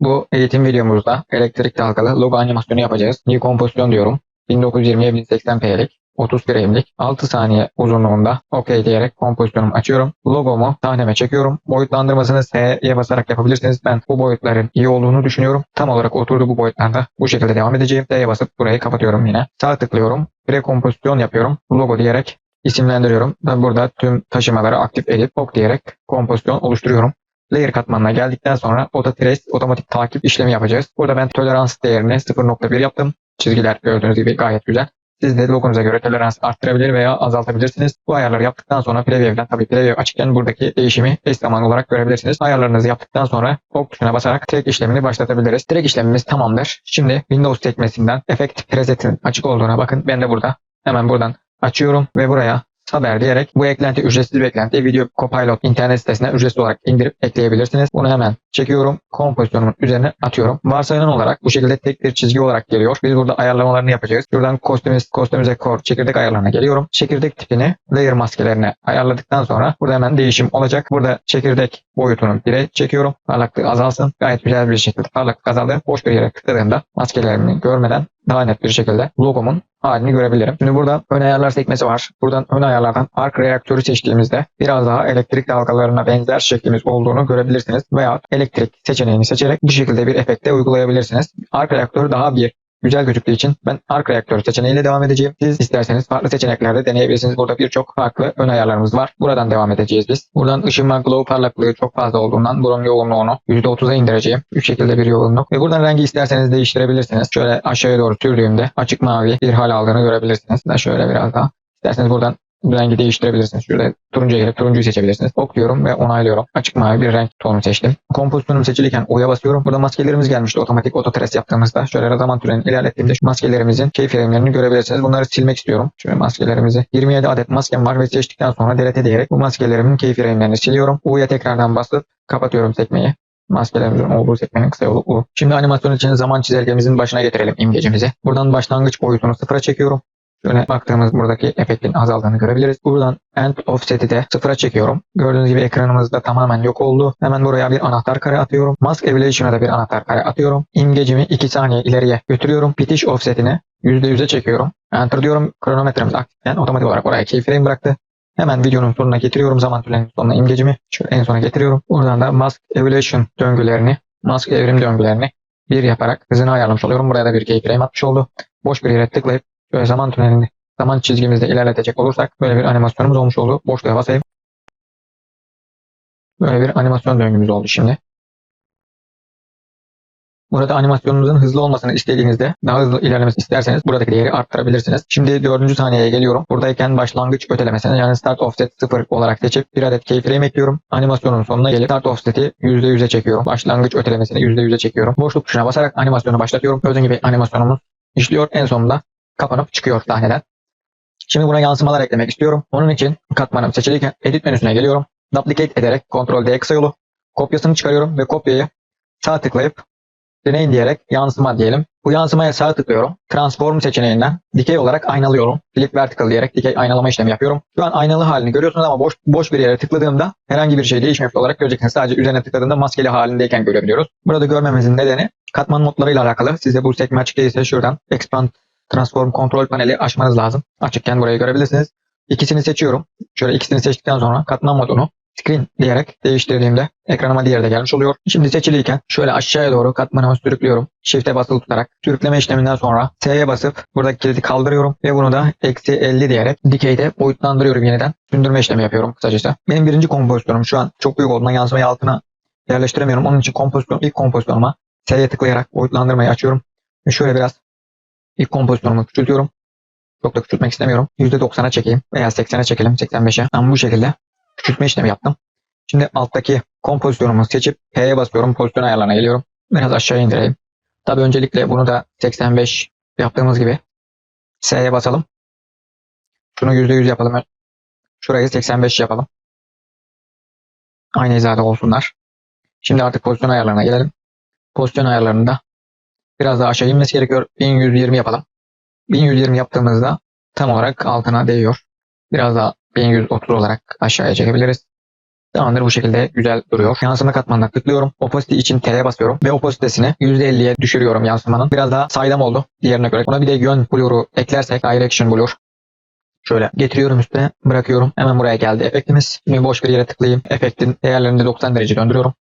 Bu eğitim videomuzda elektrik dalgalı logo animasyonu yapacağız. New kompozisyon diyorum. 1920'ye 1080p'lik 30 frame'lik 6 saniye uzunluğunda OK diyerek kompozisyonumu açıyorum. Logomu sahneme çekiyorum. Boyutlandırmasını S'ye basarak yapabilirsiniz. Ben bu boyutların iyi olduğunu düşünüyorum. Tam olarak oturdu bu boyutlarda. Bu şekilde devam edeceğim. S'ye basıp burayı kapatıyorum yine. Sağ tıklıyorum. Prekompozisyon yapıyorum. Logo diyerek isimlendiriyorum. Ben burada tüm taşımaları aktif edip OK diyerek kompozisyon oluşturuyorum. Layer katmanına geldikten sonra Auto Trace otomatik takip işlemi yapacağız. Burada ben tolerans değerini 0.1 yaptım. Çizgiler gördüğünüz gibi gayet güzel. Siz de logonuza göre tolerans arttırabilir veya azaltabilirsiniz. Bu ayarları yaptıktan sonra Preview'den tabii Preview açıkken buradaki değişimi eş zamanlı olarak görebilirsiniz. Ayarlarınızı yaptıktan sonra OK tuşuna basarak track işlemini başlatabiliriz. Track işlemimiz tamamdır. Şimdi Windows sekmesinden Effect Preset'in açık olduğuna bakın. Ben de burada hemen buradan açıyorum ve buraya haber diyerek bu eklenti ücretsiz bir eklenti. Video Copilot internet sitesine ücretsiz olarak indirip ekleyebilirsiniz. Bunu hemen çekiyorum. Kompozisyonumun üzerine atıyorum. Varsayılan olarak bu şekilde tek bir çizgi olarak geliyor. Biz burada ayarlamalarını yapacağız. Buradan kostümüz, kostümüze core çekirdek ayarlarına geliyorum. Çekirdek tipini layer maskelerine ayarladıktan sonra burada hemen değişim olacak. Burada çekirdek boyutunu 1'e çekiyorum. Parlaklığı azalsın. Gayet güzel bir şekilde parlaklık azaldı. Boş bir yere tıkladığımda maskelerimi görmeden daha net bir şekilde logomun halini görebilirim. Şimdi burada ön ayarlar sekmesi var. Buradan ön ayarlardan arc reaktörü seçtiğimizde biraz daha elektrik dalgalarına benzer şeklimiz olduğunu görebilirsiniz. Veya elektrik seçeneğini seçerek bu şekilde bir efekte uygulayabilirsiniz. Arc reaktör daha bir güzel gözüktüğü için ben arc reaktör seçeneğiyle devam edeceğim. Siz isterseniz farklı seçeneklerde deneyebilirsiniz. Burada birçok farklı ön ayarlarımız var. Buradan devam edeceğiz biz. Buradan ışınma glow parlaklığı çok fazla olduğundan bunun yoğunluğunu %30'a indireceğim. Bu şekilde bir yoğunluk. Ve buradan rengi isterseniz değiştirebilirsiniz. Şöyle aşağıya doğru sürdüğümde açık mavi bir hal aldığını görebilirsiniz. Ben şöyle biraz daha İsterseniz buradan rengi değiştirebilirsiniz. Şurada turuncuya girip turuncuyu seçebilirsiniz. Okluyorum ve onaylıyorum. Açık mavi bir renk tonu seçtim. Kompozisyonum seçilirken O'ya basıyorum. Burada maskelerimiz gelmişti. Otomatik trace yaptığımızda şöyle zaman türeni ilerlettiğimde şu maskelerimizin keyfremlerini görebilirsiniz. Bunları silmek istiyorum. Şöyle maskelerimizi 27 adet maskem var ve seçtikten sonra delete diyerek bu maskelerimin keyfremlerini siliyorum. U'ya tekrardan basıp kapatıyorum sekmeyi. Maskelerimizin olduğu sekmenin kısa yolu U. Şimdi animasyon için zaman çizelgemizin başına getirelim imgecimizi. Buradan başlangıç boyutunu sıfıra çekiyorum. Şöyle baktığımız buradaki efektin azaldığını görebiliriz. Buradan end offset'i de sıfıra çekiyorum. Gördüğünüz gibi ekranımızda tamamen yok oldu. Hemen buraya bir anahtar kare atıyorum. Mask Evaluation'a da bir anahtar kare atıyorum. İmgecimi 2 saniye ileriye götürüyorum. Bitiş offset'ini %100'e çekiyorum. Enter diyorum. Kronometremiz aktiften otomatik olarak oraya keyframe bıraktı. Hemen videonun sonuna getiriyorum. Zaman türlerinin sonuna imgecimi. Şöyle en sona getiriyorum. Buradan da Mask Evaluation döngülerini, Mask evrim döngülerini bir yaparak hızını ayarlamış oluyorum. Buraya da bir keyframe atmış oldu. Boş bir yere tıklayıp Böyle zaman tünelini zaman çizgimizde ilerletecek olursak böyle bir animasyonumuz olmuş oldu. Boşluğa basayım. Böyle bir animasyon döngümüz oldu şimdi. Burada animasyonunuzun hızlı olmasını istediğinizde daha hızlı ilerlemesini isterseniz buradaki değeri arttırabilirsiniz. Şimdi dördüncü saniyeye geliyorum. Buradayken başlangıç ötelemesini yani start offset 0 olarak seçip bir adet keyframe ekliyorum. Animasyonun sonuna gelip start offset'i %100'e çekiyorum. Başlangıç ötelemesini %100'e çekiyorum. Boşluk tuşuna basarak animasyonu başlatıyorum. Gördüğünüz gibi animasyonumuz işliyor. En sonunda kapanıp çıkıyor sahneden. Şimdi buna yansımalar eklemek istiyorum. Onun için katmanım seçilirken edit menüsüne geliyorum. Duplicate ederek Ctrl D kısa yolu kopyasını çıkarıyorum ve kopyayı sağ tıklayıp deneyin diyerek yansıma diyelim. Bu yansımaya sağ tıklıyorum. Transform seçeneğinden dikey olarak aynalıyorum. Flip vertical diyerek dikey aynalama işlemi yapıyorum. Şu an aynalı halini görüyorsunuz ama boş boş bir yere tıkladığımda herhangi bir şey değişmemiş olarak göreceksiniz. Sadece üzerine tıkladığında maskeli halindeyken görebiliyoruz. Burada görmemizin nedeni katman notlarıyla alakalı. Size bu sekme açık değilse şuradan expand Transform kontrol paneli açmanız lazım. Açıkken burayı görebilirsiniz. İkisini seçiyorum. Şöyle ikisini seçtikten sonra katman modunu screen diyerek değiştirdiğimde ekranıma diğeri de gelmiş oluyor. Şimdi seçiliyken şöyle aşağıya doğru katmanımı sürüklüyorum. Shift'e basılı tutarak sürükleme işleminden sonra S'ye basıp buradaki kilidi kaldırıyorum ve bunu da eksi 50 diyerek dikeyde boyutlandırıyorum yeniden. Sündürme işlemi yapıyorum kısacası. Benim birinci kompozisyonum şu an çok büyük olduğundan yansımayı altına yerleştiremiyorum. Onun için kompozisyon, ilk kompozisyonuma S'ye tıklayarak boyutlandırmayı açıyorum. Şöyle biraz İlk kompozisyonumu küçültüyorum. Çok da küçültmek istemiyorum. %90'a çekeyim veya 80'e çekelim 85'e. Ben bu şekilde küçültme işlemi yaptım. Şimdi alttaki kompozisyonumu seçip P'ye basıyorum. Pozisyon ayarlarına geliyorum. Biraz aşağı indireyim. Tabi öncelikle bunu da 85 yaptığımız gibi S'ye basalım. Şunu %100 yapalım. Şurayı 85 yapalım. Aynı hizada olsunlar. Şimdi artık pozisyon ayarlarına gelelim. Pozisyon ayarlarında Biraz daha aşağı inmesi gerekiyor. 1120 yapalım. 1120 yaptığımızda tam olarak altına değiyor. Biraz daha 1130 olarak aşağıya çekebiliriz. Tamamdır bu şekilde güzel duruyor. Yansıma katmanına tıklıyorum. Opacity için T'ye basıyorum ve opacitesini %50'ye düşürüyorum yansımanın. Biraz daha saydam oldu diğerine göre. Buna bir de yön blur'u eklersek direction blur. Şöyle getiriyorum üstüne bırakıyorum. Hemen buraya geldi efektimiz. Şimdi boş bir yere tıklayayım. Efektin değerlerini de 90 derece döndürüyorum.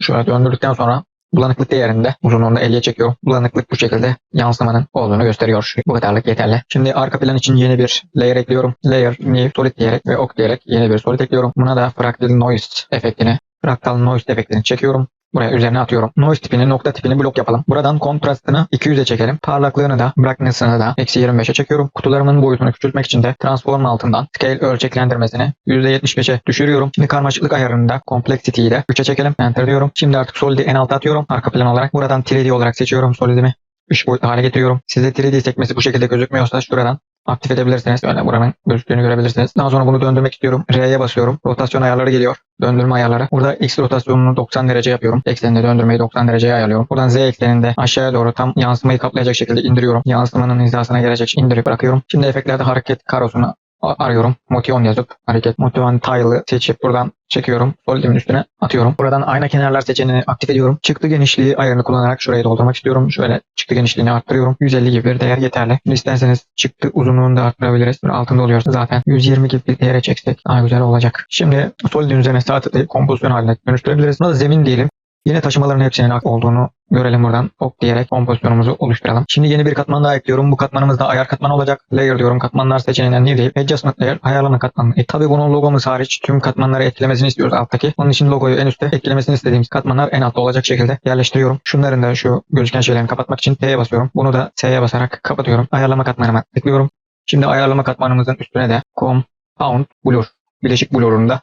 Şöyle döndürdükten sonra bulanıklık değerinde uzunluğunu 50'ye çekiyorum. Bulanıklık bu şekilde yansımanın olduğunu gösteriyor. Bu kadarlık yeterli. Şimdi arka plan için yeni bir layer ekliyorum. Layer, new, solid diyerek ve ok diyerek yeni bir solid ekliyorum. Buna da fractal noise efektini, fractal noise efektini çekiyorum. Buraya üzerine atıyorum. Noise tipini, nokta tipini blok yapalım. Buradan kontrastını 200'e çekelim. Parlaklığını da, brightness'ını da eksi 25'e çekiyorum. Kutularımın boyutunu küçültmek için de transform altından scale ölçeklendirmesini %75'e düşürüyorum. Şimdi karmaşıklık ayarını da complexity'yi de 3'e çekelim. Enter diyorum. Şimdi artık solid'i en alta atıyorum. Arka plan olarak. Buradan 3D olarak seçiyorum solid'imi. 3 boyutlu hale getiriyorum. Size 3D sekmesi bu şekilde gözükmüyorsa şuradan aktif edebilirsiniz. Böyle buranın gözüktüğünü görebilirsiniz. Daha sonra bunu döndürmek istiyorum. R'ye basıyorum. Rotasyon ayarları geliyor. Döndürme ayarları. Burada X rotasyonunu 90 derece yapıyorum. Ekseninde döndürmeyi 90 dereceye ayarlıyorum. Buradan Z ekseninde aşağıya doğru tam yansımayı kaplayacak şekilde indiriyorum. Yansımanın hizasına gelecek indirip bırakıyorum. Şimdi efektlerde hareket karosunu arıyorum. Motion yazıp hareket motion tile'ı seçip buradan çekiyorum. Solid'imin üstüne atıyorum. Buradan ayna kenarlar seçeneğini aktif ediyorum. Çıktı genişliği ayarını kullanarak şurayı doldurmak istiyorum. Şöyle çıktı genişliğini arttırıyorum. 150 gibi bir değer yeterli. Şimdi isterseniz çıktı uzunluğunu da arttırabiliriz. Böyle altında oluyor zaten. 120 gibi bir değere çeksek daha güzel olacak. Şimdi Solid'in üzerine sağ tıklayıp kompozisyon haline dönüştürebiliriz. Buna da zemin diyelim. Yine taşımaların hepsinin olduğunu görelim buradan. Ok diyerek kompozisyonumuzu oluşturalım. Şimdi yeni bir katman daha ekliyorum. Bu katmanımız da ayar katmanı olacak. Layer diyorum. Katmanlar seçeneğinden new deyip adjustment layer ayarlama katmanı. E, tabi bunun logomuz hariç tüm katmanları etkilemesini istiyoruz alttaki. Onun için logoyu en üstte etkilemesini istediğimiz katmanlar en altta olacak şekilde yerleştiriyorum. Şunların da şu gözüken şeylerini kapatmak için T'ye basıyorum. Bunu da S'ye basarak kapatıyorum. Ayarlama katmanıma tıklıyorum. Şimdi ayarlama katmanımızın üstüne de compound blur. Bileşik blur'unu da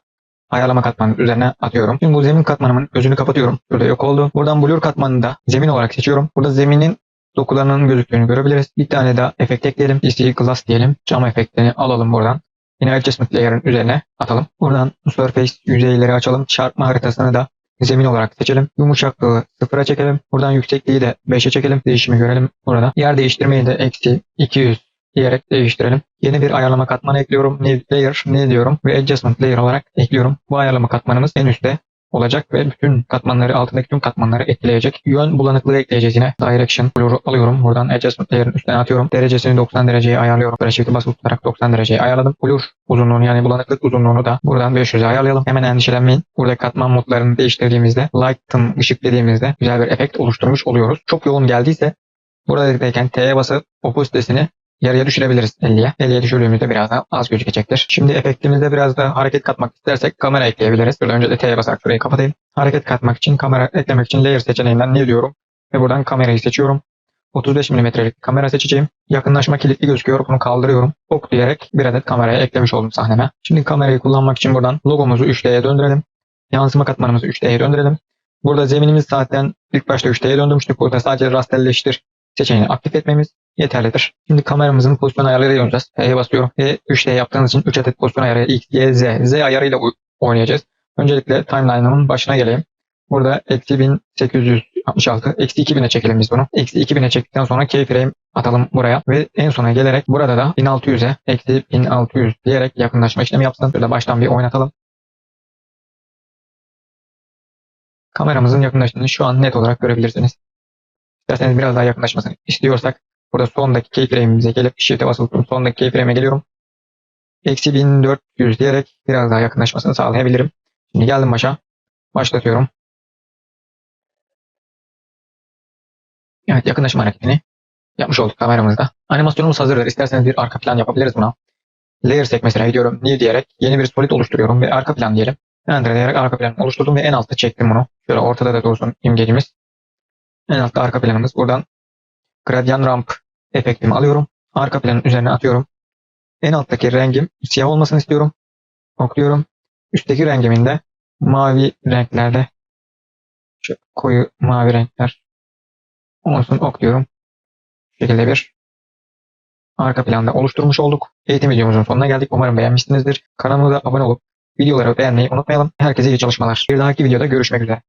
ayarlama katmanının üzerine atıyorum. Şimdi bu zemin katmanımın gözünü kapatıyorum. Burada yok oldu. Buradan blur katmanını da zemin olarak seçiyorum. Burada zeminin dokularının gözüktüğünü görebiliriz. Bir tane daha efekt ekleyelim. PC Glass diyelim. Cam efektini alalım buradan. Yine Adjustment Layer'ın üzerine atalım. Buradan Surface yüzeyleri açalım. Çarpma haritasını da zemin olarak seçelim. Yumuşaklığı sıfıra çekelim. Buradan yüksekliği de 5'e çekelim. Değişimi görelim burada. Yer değiştirmeyi de eksi 200 diyerek değiştirelim. Yeni bir ayarlama katmanı ekliyorum. New Layer ne diyorum ve Adjustment Layer olarak ekliyorum. Bu ayarlama katmanımız en üstte olacak ve bütün katmanları altındaki tüm katmanları etkileyecek. Yön bulanıklığı ekleyeceğiz yine. Direction Blur'u alıyorum. Buradan Adjustment Layer'ın üstüne atıyorum. Derecesini 90 dereceye ayarlıyorum. Böyle shift'e basılı tutarak 90 dereceye ayarladım. Blur uzunluğunu yani bulanıklık uzunluğunu da buradan 500'e ayarlayalım. Hemen endişelenmeyin. Burada katman modlarını değiştirdiğimizde Lighten ışık dediğimizde güzel bir efekt oluşturmuş oluyoruz. Çok yoğun geldiyse buradayken T'ye basıp opacitesini yarıya düşürebiliriz 50'ye. 50'ye düşürdüğümüzde biraz daha az gözükecektir. Şimdi efektimizde biraz da hareket katmak istersek kamera ekleyebiliriz. Şöyle önce de T'ye basarak şurayı kapatayım. Hareket katmak için kamera eklemek için layer seçeneğinden ne diyorum? Ve buradan kamerayı seçiyorum. 35 mm'lik kamera seçeceğim. Yakınlaşma kilitli gözüküyor. Bunu kaldırıyorum. Ok diyerek bir adet kameraya eklemiş oldum sahneme. Şimdi kamerayı kullanmak için buradan logomuzu 3D'ye döndürelim. Yansıma katmanımızı 3D'ye döndürelim. Burada zeminimiz zaten ilk başta 3D'ye döndürmüştük. Burada sadece rasterleştir seçeneğini aktif etmemiz yeterlidir. Şimdi kameramızın pozisyon ayarlarıyla oynayacağız. T'ye basıyorum. Ve 3D yaptığınız için 3 adet pozisyon ayarı X, Y, Z. Z ayarıyla oy- oynayacağız. Öncelikle timeline'ımın başına geleyim. Burada eksi 1866, eksi 2000'e çekelim biz bunu. Eksi 2000'e çektikten sonra keyframe atalım buraya. Ve en sona gelerek burada da 1600'e eksi 1600 diyerek yakınlaşma işlemi yapsın. Şurada baştan bir oynatalım. Kameramızın yakınlaştığını şu an net olarak görebilirsiniz. İsterseniz biraz daha yakınlaşmasını istiyorsak burada sondaki keyframe'imize gelip shift'e basılı tutup sondaki keyframe'e geliyorum. Eksi 1400 diyerek biraz daha yakınlaşmasını sağlayabilirim. Şimdi geldim başa. Başlatıyorum. Evet yakınlaşma hareketini yapmış olduk kameramızda. Animasyonumuz hazırdır. İsterseniz bir arka plan yapabiliriz buna. Layer sekmesine gidiyorum. New diyerek yeni bir solid oluşturuyorum ve arka plan diyelim. Enter diyerek arka planı oluşturdum ve en altta çektim bunu. Şöyle ortada da dursun imgecimiz. En altta arka planımız. Buradan gradient ramp efektimi alıyorum. Arka planın üzerine atıyorum. En alttaki rengim siyah olmasını istiyorum. Okluyorum. Üstteki rengimin de mavi renklerde şu koyu mavi renkler olsun okluyorum. Bu şekilde bir arka planda oluşturmuş olduk. Eğitim videomuzun sonuna geldik. Umarım beğenmişsinizdir. Kanalımıza abone olup videoları beğenmeyi unutmayalım. Herkese iyi çalışmalar. Bir dahaki videoda görüşmek üzere.